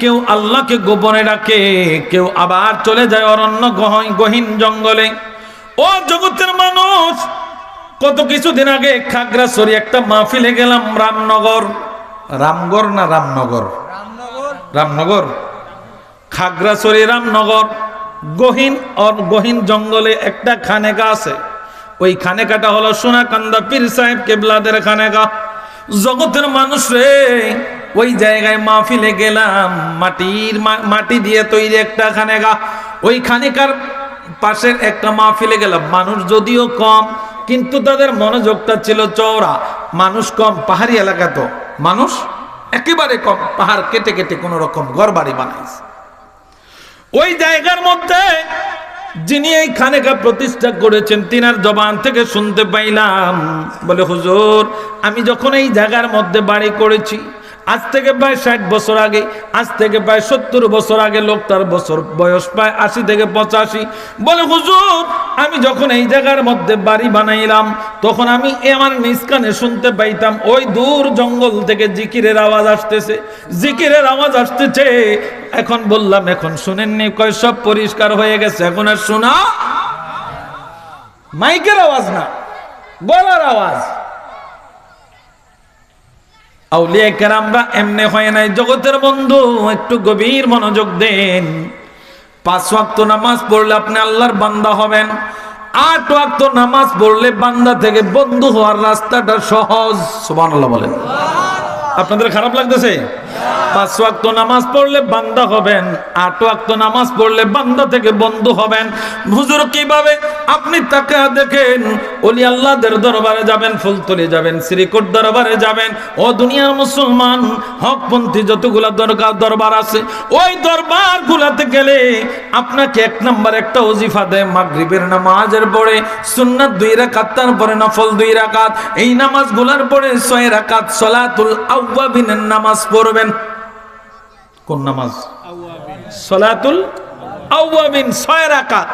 কেউ আল্লাহকে গোপনে ডাকে, কেউ আবার চলে যায় অরণ্য গহীন জঙ্গলে। ও জগতের মানুষ, কত কিছুদিন আগে খাগড়াছড়ি একটা মাহফিলে গেলাম রামনগর। রামগড় না রামনগর? রামনগর। খাগড়াছড়ি রামনগর। গহীন অর গহীন জঙ্গলে একটা খানেকা আছে। ওই খানেকাটা হলো সোনাকান্দা পীর সাহেব কেবলাদের খানেকা। জগতের মানুষ রে ওই জায়গায় মাহফিলে গেলাম, মাটির মাটি দিয়ে তৈরি একটা খানেকা ওই খানেকার পাশের একটা মাহফিলে গেলাম, মানুষ যদিও কম, কিন্তু তাদের মনোযোগটা ছিল চওড়া। মানুষ কম, পাহাড়ি এলাকা তো। মানুষ একেবারে কম, পাহাড় কেটে কেটে কোন রকম ঘর বাড়ি বানাইছে। ওই জায়গার মধ্যে যিনি এই খানেকা প্রতিষ্ঠা করেছেন, তিনার জবান থেকে শুনতে পাইলাম, বলে, হুজুর, আমি যখন এই জায়গার মধ্যে বাড়ি করেছি আজ থেকে প্রায় ষাট বছর আগে, আজ থেকে প্রায় সত্তর বছর আগে লোকটার বছর বয়স প্রায় আশি থেকে পঁচাশি। বলে, হুজুর, আমি যখন এই জায়গার মধ্যে বাড়ি বানাইলাম, তখন আমি আমার নিষ্কানে শুনতে পাইতাম, ওই দূর জঙ্গল থেকে জিকিরের আওয়াজ আসতেছে। জিকিরের আওয়াজ আসতেছে। এখন বললাম, এখন শুনেননি, কয়, সব পরিষ্কার হয়ে গেছে। এখন আর শোনা মাইকের আওয়াজ না গলার আওয়াজ। আউলিয়া কেরামরা এমনি হয় নাই। জগতের বন্ধু, একটু গভীর মনোযোগ দেন। পাঁচ ওয়াক্ত নামাজ পড়লে আপনি আল্লাহর বান্দা হবেন। আট ওয়াক্ত নামাজ পড়লে বান্দা থেকে বন্ধু হওয়ার রাস্তাটা সহজ। সুবহানাল্লাহ বলেন। আপনাদের খারাপ লাগতেছে? পাঁচ ওয়াক্ত নামাজ পড়লে বান্দা হবেন, আট ওয়াক্ত নামাজ পড়লে বান্দা থেকে বন্ধু হবেন। হুজুর, কীভাবে? আপনি তাকে দেখেন ওলি আল্লাহদের দরবারে যাবেন, ফুলতলি যাবেন, শ্রীকোট দরবারে যাবেন। ও দুনিয়ার মুসলমান, হকপন্থী যতগুলা দরকার দরবার আছে, ওই দরবার গুলাতে গেলে আপনাকে এক নাম্বার একটা ওজিফা দেয়, মাগরিবের নামাজের পরে, সুন্নাত দুই রাকাত, তারপরে নফল দুই রাকাত। এই নামাজগুলার পরে ছয় রাকাত সলাতুল আউয়াবিনের নামাজ পড়বেন। কোন নামাজ? সলাতুল আউয়াবিন ছয় রাকাত।